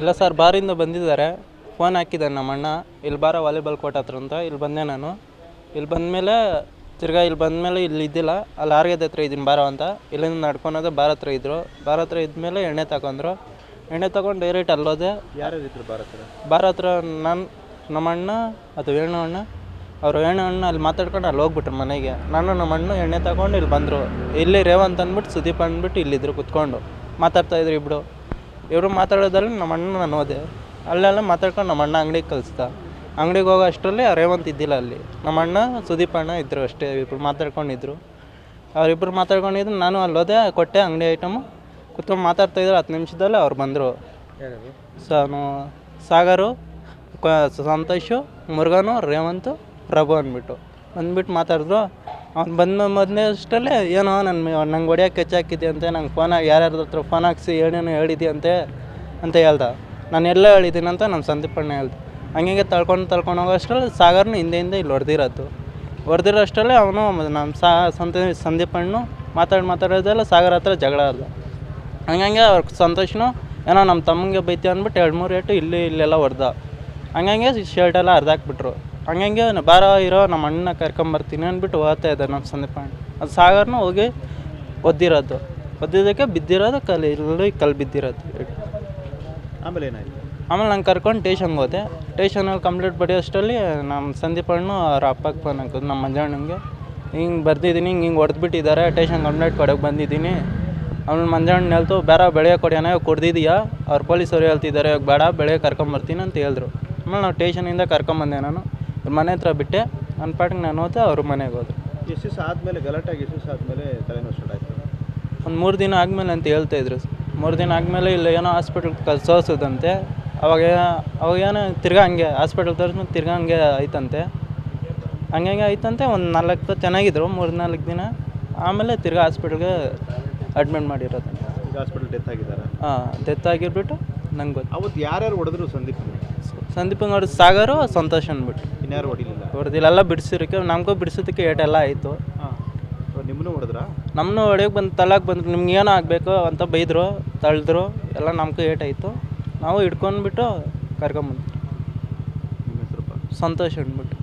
ಇಲ್ಲ ಸರ್ ಬಾರಿಂದ ಬಂದಿದ್ದಾರೆ. ಫೋನ್ ಹಾಕಿದ್ದಾನೆ ನಮ್ಮ ಅಣ್ಣ. ಇಲ್ಲಿ ಬಾರ ವಾಲಿಬಾಲ್ ಕೋರ್ಟ್ ಹತ್ರ ಅಂತ. ಇಲ್ಲಿ ಬಂದೆ ನಾನು. ಇಲ್ಲಿ ಬಂದಮೇಲೆ ತಿರ್ಗಾ ಇಲ್ಲಿ ಬಂದಮೇಲೆ ಇಲ್ಲಿ ಇದ್ದಿಲ್ಲ. ಅಲ್ಲಿ ಆರ್ಗದ ಹತ್ರ ಇದ್ದೀನಿ ಬಾರೋ ಅಂತ. ಇಲ್ಲಿಂದ ನಡ್ಕೊಳೋದು ಬಾರ ಹತ್ರ ಇದ್ದರು ಬಾರ ಹತ್ರ ಇದ್ಮೇಲೆ ಎಣ್ಣೆ ತಗೊಂಡ್ರು. ಎಣ್ಣೆ ತಗೊಂಡು ಡೈರೆಕ್ಟ್ ಅಲ್ಲೋದೆ. ಯಾರ್ಯಾರಿದ್ರು ಭಾರತ ಬಾರ್ ಹತ್ರ? ನಾನು ನಮ್ಮ ಅಣ್ಣ ಅಥವಾ ವೇಣು ಅಣ್ಣ. ಅವರು ವೇಣು ಅಣ್ಣ ಅಲ್ಲಿ ಮಾತಾಡ್ಕೊಂಡು ಅಲ್ಲಿ ಹೋಗ್ಬಿಟ್ರು ಮನೆಗೆ. ನಾನು ನಮ್ಮ ಅಣ್ಣ ಎಣ್ಣೆ ತಗೊಂಡು ಇಲ್ಲಿ ಬಂದರು. ಇಲ್ಲಿ ರೇವಂತ್ ಅಂದ್ಬಿಟ್ಟು ಸುದೀಪ್ ಅಂದ್ಬಿಟ್ಟು ಇಲ್ಲಿದ್ರು ಕುತ್ಕೊಂಡು. ಮಾತಾಡ್ತಾ ಇದ್ರು ಇಬ್ಬರು ಇವರು ಮಾತಾಡೋದ್ರಲ್ಲಿ ನಮ್ಮ ಅಣ್ಣ ನಾನು ಹೋದೆ ಅಲ್ಲೆಲ್ಲ ಮಾತಾಡ್ಕೊಂಡು ನಮ್ಮ ಅಣ್ಣ ಅಂಗಡಿಗೆ ಕಳಿಸ್ದ. ಅಂಗಡಿಗೆ ಹೋಗೋ ಅಷ್ಟರಲ್ಲಿ ರೇವಂತ ಇದ್ದಿಲ್ಲ ಅಲ್ಲಿ. ನಮ್ಮ ಅಣ್ಣ ಸುದೀಪ್ ಅಣ್ಣ ಇದ್ದರು ಅಷ್ಟೇ ಇಬ್ಬರು ಮಾತಾಡ್ಕೊಂಡಿದ್ರು. ಅವರಿಬ್ಬರು ಮಾತಾಡ್ಕೊಂಡಿದ್ರು ನಾನು ಅಲ್ಲಿ ಹೋದೆ ಕೊಟ್ಟೆ ಅಂಗಡಿ ಐಟಮು. ಕುತ್ಕೊಂಡು ಮಾತಾಡ್ತಾ ಇದ್ರು ಹತ್ತು ನಿಮಿಷದಲ್ಲಿ ಅವ್ರು ಬಂದರು. ಸಾನು ಸಾಗರು ಸಂತೋಷು ಮುರುಗನು ರೇವಂತು ಪ್ರಭು ಅಂದ್ಬಿಟ್ಟು. ಬಂದ್ಬಿಟ್ಟು ಮಾತಾಡಿದ್ರು. ಅವ್ನು ಬಂದ ಮೊದಲನೇ ಅಷ್ಟರಲ್ಲೇ ಏನೋ ನನ್ನ ನಂಗೆ ಹೊಡಿಯೋಕೆ ಹೆಚ್ಚಾಕಿದ್ದೆ ಅಂತ, ನಂಗೆ ಫೋನ್ ಯಾರ್ಯಾರ ಹತ್ರ ಫೋನ್ ಹಾಕ್ಸಿ ಏನೇನೋ ಹೇಳಿದ್ಯಂತೆ ಅಂತ ಹೇಳ್ದ. ನಾನು ಎಲ್ಲ ಹೇಳಿದ್ದೀನಂತ ನಮ್ಮ ಸಂದೀಪಣ್ಣ ಹೇಳ್ದೆ. ಹಂಗೆ ತಳ್ಕೊಂಡು ತಳ್ಕೊಂಡು ಹೋಗೋ ಅಷ್ಟರಲ್ಲಿ ಸಾಗರ್ನು ಹಿಂದೆ ಹಿಂದೆ ಇಲ್ಲಿ ಹೊಡೆದಿರೋದು. ಹೊಡೆದಿರೋ ಅಷ್ಟರಲ್ಲೇ ಅವನು ನಮ್ಮ ಸಾ ಸಂತ ಸಂದೀಪಣ್ಣು ಮಾತಾಡಿ ಮಾತಾಡೋದೆಲ್ಲ ಸಾಗರ್ ಹತ್ರ ಜಗಳ ಆದ ಹಂಗಂಗೆ ಅವ್ರ ಸಂತೋಷನು, ಏನೋ ನಮ್ಮ ತಮ್ಮಂಗೆ ಬೈತಿ ಅಂದ್ಬಿಟ್ಟು ಎರಡು ಮೂರು ಏಟು ಇಲ್ಲಿ ಇಲ್ಲೆಲ್ಲ ಹೊಡೆದ. ಹಂಗಂಗೆ ಶರ್ಟೆಲ್ಲ ಹರಿದಾಕ್ಬಿಟ್ರು ಹಂಗಂಗೆ ಬಾರ ಇರೋ ನಮ್ಮ ಅಣ್ಣ ಕರ್ಕೊಂಬರ್ತೀನಿ ಅಂದ್ಬಿಟ್ಟು ಓದ್ತಾ ಇದ್ದೆ ನಮ್ಮ ಸಂದೀಪ ಅಣ್ಣ. ಅದು ಸಾಗರ್ನು ಹೋಗಿ ಒದ್ದಿರೋದು. ಒದ್ದಿದ್ದಕ್ಕೆ ಬಿದ್ದಿರೋದು ಕಲ್ಲು ಇಲ್ಲಿ ಕಲ್ಲು ಬಿದ್ದಿರೋದು. ಆಮೇಲೆ ಏನಾಯ್ತು? ಆಮೇಲೆ ನಂಗೆ ಕರ್ಕೊಂಡು ಟೇಷನ್ಗೆ ಹೋದೆ. ಟೇಷನಲ್ಲಿ ಕಂಪ್ಲೇಂಟ್ ಬಡಿಯೋಷ್ಟರಲ್ಲಿ ನಮ್ಮ ಸಂದೀಪ ಅಣ್ಣ ಅವ್ರ ಅಪ್ಪಕ್ಕೆ ಫೋನ್ ಹಾಕೋದು ನಮ್ಮ ಮಂಜಣ್ಣಂಗೆ. ಹಿಂಗೆ ಬರ್ದಿದ್ದೀನಿ ಹಿಂಗೆ ಹಿಂಗೆ ಹೊಡೆದ್ಬಿಟ್ಟಿದ್ದಾರೆ ಟೇಷನ್ ಕಂಪ್ಲೇಂಟ್ ಕೊಡೋಕೆ ಬಂದಿದ್ದೀನಿ. ಅವ್ನು ಮಂಜಣ್ಣ ಹೇಳ್ತು ಬೇರೆ ಬೆಳೆ ಕೊಡ್ಯಾನ ಕುಡ್ದಿದೀಯಾ? ಅವ್ರು ಪೊಲೀಸರು ಹೇಳ್ತಿದ್ದಾರೆ ಇವಾಗ ಬೇಡ ಬೆಳೆ ಕರ್ಕೊಂಬರ್ತೀನಿ ಅಂತ ಹೇಳಿದ್ರು. ಆಮೇಲೆ ನಾವು ಟೇಷನಿಂದ ಕರ್ಕೊಂಬಂದೆ ನಾನು. ಅವ್ರ ಮನೆ ಹತ್ರ ಬಿಟ್ಟೆ. ನನ್ನ ಪಾಟಿಗೆ ನಾನು ಹೋದೆ ಅವ್ರ ಮನೆಗೆ ಹೋದ್ರು ಎಷ್ಟು ದಿವಸ ಆದಮೇಲೆ ಗಲಾಟಾಗಿ ಎಷ್ಟು ದಿವಸ ಆದಮೇಲೆ ತಲೆನೋವು ಸ್ಟಾರ್ಟ್ ಆಯ್ತು. ಒಂದು ಮೂರು ದಿನ ಆದಮೇಲೆ ಅಂತ ಹೇಳ್ತಾ ಇದ್ರು. ಮೂರು ದಿನ ಆದಮೇಲೆ ಇಲ್ಲ ಏನೋ ಹಾಸ್ಪಿಟ್ಲ್ ಕಳ್ಸೋಸದಂತೆ ಅವಾಗ ಅವಾಗ ಏನೋ ತಿರ್ಗಾ ಹಂಗೆ ಹಾಸ್ಪಿಟ್ಲ್ ತೋರಿಸ್ಮೇಲೆ ತಿರ್ಗಾ ಹಂಗೆ ಆಯ್ತಂತೆ. ಹಂಗೆ ಆಯ್ತಂತೆ ಒಂದು ನಾಲ್ಕು ಚೆನ್ನಾಗಿದ್ರು ಮೂರು ನಾಲ್ಕು ದಿನ. ಆಮೇಲೆ ತಿರ್ಗಾ ಹಾಸ್ಪಿಟ್ಲ್ಗೆ ಅಡ್ಮಿಟ್ ಮಾಡಿರೋದು. ಹಾಸ್ಪಿಟಲ್ ಡೆತ್ ಆಗಿದ್ದಾರೆ? ಹಾಂ ಡೆತ್ ಆಗಿರ್ಬಿಟ್ಟು ನಂಗೆ ಗೊತ್ತು. ಅವತ್ತು ಯಾರ್ಯಾರು ಹೊಡೆದ್ರು ಸಂದೀಪ್ ಸಂದೀಪಂಗೆ ಅವ್ರ ಸಾಗರು ಸಂತೋಷ್ ಅಂದ್ಬಿಟ್ಟು. ಇನ್ಯಾರು ಹೊಡಿಲಿಲ್ಲ? ಅವ್ರದ್ದಿಲ್ಲೆಲ್ಲ ಬಿಡಿಸಿರಕ್ಕೆ ನಮಗೂ ಬಿಡಿಸೋದಕ್ಕೆ ಏಟೆಲ್ಲ ಆಯಿತು. ಹಾಂ. ನಿಮ್ಮನ್ನು ಹೊಡೆದ್ರ? ನಮ್ಮನ್ನು ಹೊಡೆಯೋಕೆ ಬಂದು ತಲಾಕ್ ಬಂದ್ರು ನಿಮ್ಗೆ ಏನೋ ಆಗಬೇಕು ಅಂತ ಬೈದರು ತಳ್ಳಿದ್ರು ಎಲ್ಲ ನಮಗೂ ಏಟಾಯಿತು ನಾವು ಹಿಡ್ಕೊಂಡ್ಬಿಟ್ಟು ಕರ್ಕೊಂಬಂದ್ವಿ. ಹೆಸರಪ್ಪ? ಸಂತೋಷ್ ಅಂದ್ಬಿಟ್ಟು.